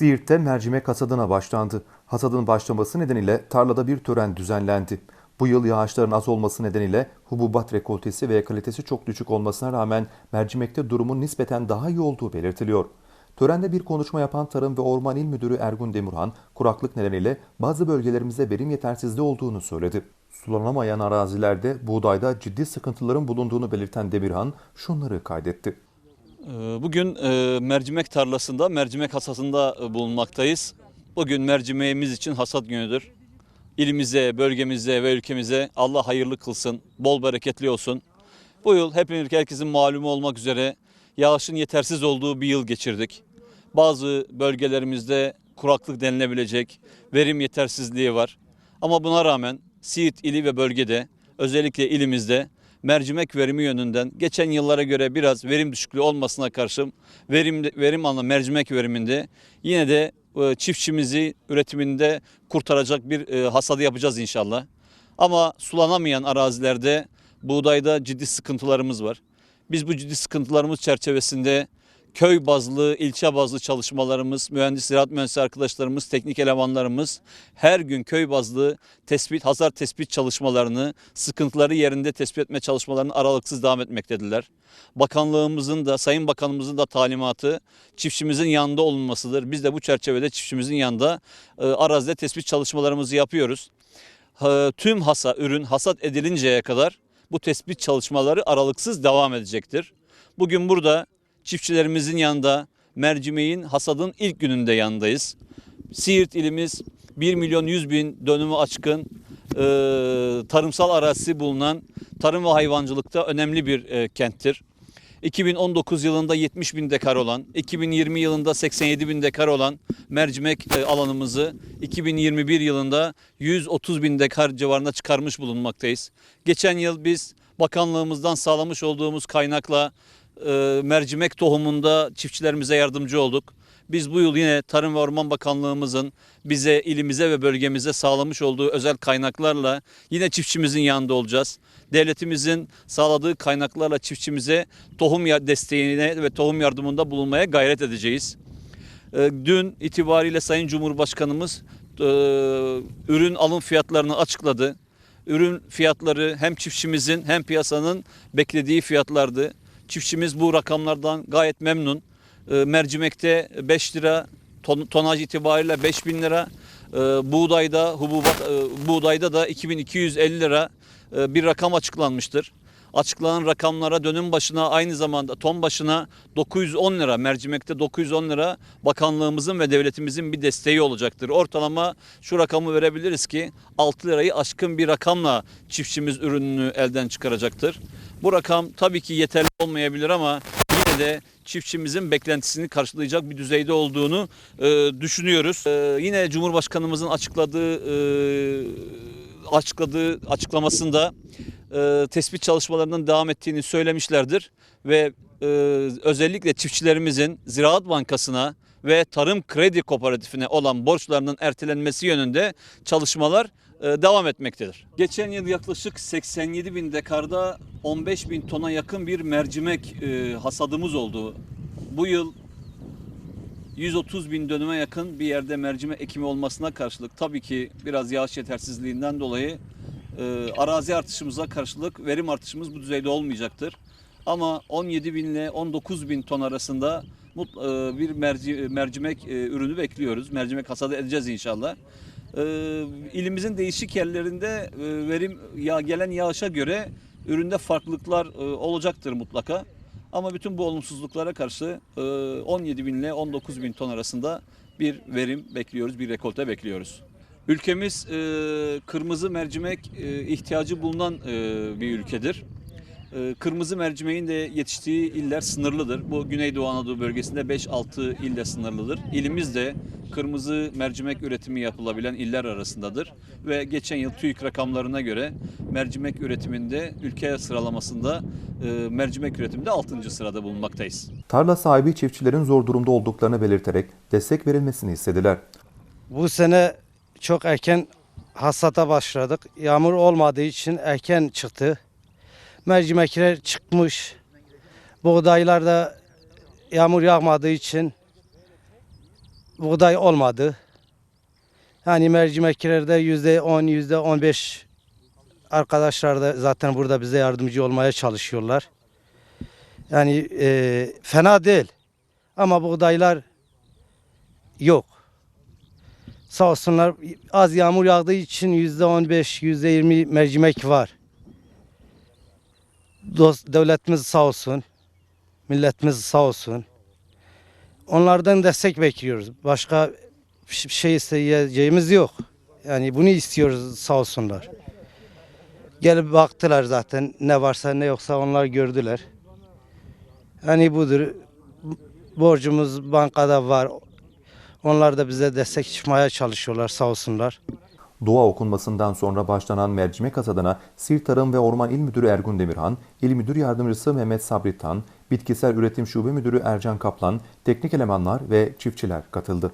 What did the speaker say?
Siirt'te mercimek hasadına başlandı. Hasadın başlaması nedeniyle tarlada bir tören düzenlendi. Bu yıl yağışların az olması nedeniyle hububat rekoltesi ve kalitesi çok düşük olmasına rağmen mercimekte durumun nispeten daha iyi olduğu belirtiliyor. Törende bir konuşma yapan Tarım ve Orman İl Müdürü Ergun Demirhan, kuraklık nedeniyle bazı bölgelerimizde verim yetersizliği olduğunu söyledi. Sulanamayan arazilerde buğdayda ciddi sıkıntıların bulunduğunu belirten Demirhan şunları kaydetti. Ee, Bugün e, mercimek tarlasında, mercimek hasatında e, bulunmaktayız. Bugün mercimeğimiz için hasat günüdür. İlimize, bölgemize ve ülkemize Allah hayırlı kılsın, bol bereketli olsun. Bu yıl hepimiz herkesin malumu olmak üzere yağışın yetersiz olduğu bir yıl geçirdik. Bazı bölgelerimizde kuraklık denilebilecek verim yetersizliği var. Ama buna rağmen Siirt ili ve bölgede özellikle ilimizde mercimek verimi yönünden geçen yıllara göre biraz verim düşüklüğü olmasına karşın verim verim anlamda mercimek veriminde yine de e, çiftçimizi üretiminde kurtaracak bir e, hasadı yapacağız inşallah. Ama sulanamayan arazilerde buğdayda ciddi sıkıntılarımız var. Biz bu ciddi sıkıntılarımız çerçevesinde köy bazlı, ilçe bazlı çalışmalarımız, mühendis, ziraat mühendisi arkadaşlarımız, teknik elemanlarımız her gün köy bazlı tespit, hasar tespit çalışmalarını, sıkıntıları yerinde tespit etme çalışmalarını aralıksız devam etmektedirler. Bakanlığımızın da, Sayın Bakanımızın da talimatı çiftçimizin yanında olunmasıdır. Biz de bu çerçevede çiftçimizin yanında e, arazide tespit çalışmalarımızı yapıyoruz. Ha, Tüm hasa, ürün hasat edilinceye kadar bu tespit çalışmaları aralıksız devam edecektir. Bugün burada çiftçilerimizin yanında mercimeğin hasadın ilk gününde yanındayız. Siirt ilimiz 1 milyon 100 bin dönümü aşkın e, tarımsal arazisi bulunan tarım ve hayvancılıkta önemli bir e, kenttir. 2019 yılında 70 bin dekar olan, 2020 yılında 87 bin dekar olan mercimek alanımızı 2021 yılında 130 bin dekar civarında çıkarmış bulunmaktayız. Geçen yıl biz bakanlığımızdan sağlamış olduğumuz kaynakla e, mercimek tohumunda çiftçilerimize yardımcı olduk. Biz bu yıl yine Tarım ve Orman Bakanlığımızın bize, ilimize ve bölgemize sağlamış olduğu özel kaynaklarla yine çiftçimizin yanında olacağız. Devletimizin sağladığı kaynaklarla çiftçimize tohum desteğine ve tohum yardımında bulunmaya gayret edeceğiz. E, Dün itibariyle Sayın Cumhurbaşkanımız e, ürün alım fiyatlarını açıkladı. Ürün fiyatları hem çiftçimizin hem piyasanın beklediği fiyatlardı. Çiftçimiz bu rakamlardan gayet memnun. E, Mercimekte 5 lira, ton, tonaj itibariyle 5000 lira. E, Buğdayda, hububat, e, buğdayda da 2250 lira e, bir rakam açıklanmıştır. Açıklanan rakamlara dönüm başına aynı zamanda ton başına 910 lira mercimekte 910 lira bakanlığımızın ve devletimizin bir desteği olacaktır. Ortalama şu rakamı verebiliriz ki 6 lirayı aşkın bir rakamla çiftçimiz ürününü elden çıkaracaktır. Bu rakam tabii ki yeterli olmayabilir ama yine de çiftçimizin beklentisini karşılayacak bir düzeyde olduğunu e, düşünüyoruz. E, yine Cumhurbaşkanımızın açıkladığı e, açıkladığı açıklamasında e, tespit çalışmalarının devam ettiğini söylemişlerdir ve e, özellikle çiftçilerimizin Ziraat Bankası'na ve Tarım Kredi Kooperatifine olan borçlarının ertelenmesi yönünde çalışmalar e, devam etmektedir. Geçen yıl yaklaşık 87 bin dekarda 15 bin tona yakın bir mercimek e, hasadımız oldu. Bu yıl 130 bin dönüme yakın bir yerde mercimek ekimi olmasına karşılık tabii ki biraz yağış yetersizliğinden dolayı e, arazi artışımıza karşılık verim artışımız bu düzeyde olmayacaktır. Ama 17 bin ile 19 bin ton arasında mut, e, bir merci, mercimek e, ürünü bekliyoruz. Mercimek hasadı edeceğiz inşallah. E, ilimizin değişik yerlerinde e, verim ya gelen yağışa göre üründe farklılıklar e, olacaktır mutlaka. Ama bütün bu olumsuzluklara karşı e, 17 bin ile 19 bin ton arasında bir verim bekliyoruz, bir rekolte bekliyoruz. Ülkemiz e, kırmızı mercimek e, ihtiyacı bulunan e, bir ülkedir. E, Kırmızı mercimeğin de yetiştiği iller sınırlıdır. Bu Güneydoğu Anadolu bölgesinde 5-6 ille sınırlıdır. İlimiz de kırmızı mercimek üretimi yapılabilen iller arasındadır. Ve geçen yıl TÜİK rakamlarına göre mercimek üretiminde ülke sıralamasında e, mercimek üretiminde 6. sırada bulunmaktayız. Tarla sahibi çiftçilerin zor durumda olduklarını belirterek destek verilmesini istediler. Bu sene çok erken hasata başladık. Yağmur olmadığı için erken çıktı. Mercimekler çıkmış. Buğdaylar da yağmur yağmadığı için buğday olmadı. Yani mercimeklerde yüzde on, yüzde on beş arkadaşlar da zaten burada bize yardımcı olmaya çalışıyorlar. Yani e, fena değil. Ama buğdaylar yok. Sağ olsunlar az yağmur yağdığı için yüzde on beş, yüzde yirmi mercimek var. Dost, devletimiz sağ olsun. Milletimiz sağ olsun. Onlardan destek bekliyoruz. Başka bir şey isteyeceğimiz yok. Yani bunu istiyoruz sağ olsunlar. Gelip baktılar zaten ne varsa ne yoksa onlar gördüler. Yani budur. Borcumuz bankada var. Onlar da bize destek çıkmaya çalışıyorlar sağ olsunlar. Dua okunmasından sonra başlanan mercimek hasadına Siirt Tarım ve Orman İl Müdürü Ergun Demirhan, İl Müdür Yardımcısı Mehmet Sabri Tan, Bitkisel Üretim Şube Müdürü Ercan Kaplan, teknik elemanlar ve çiftçiler katıldı.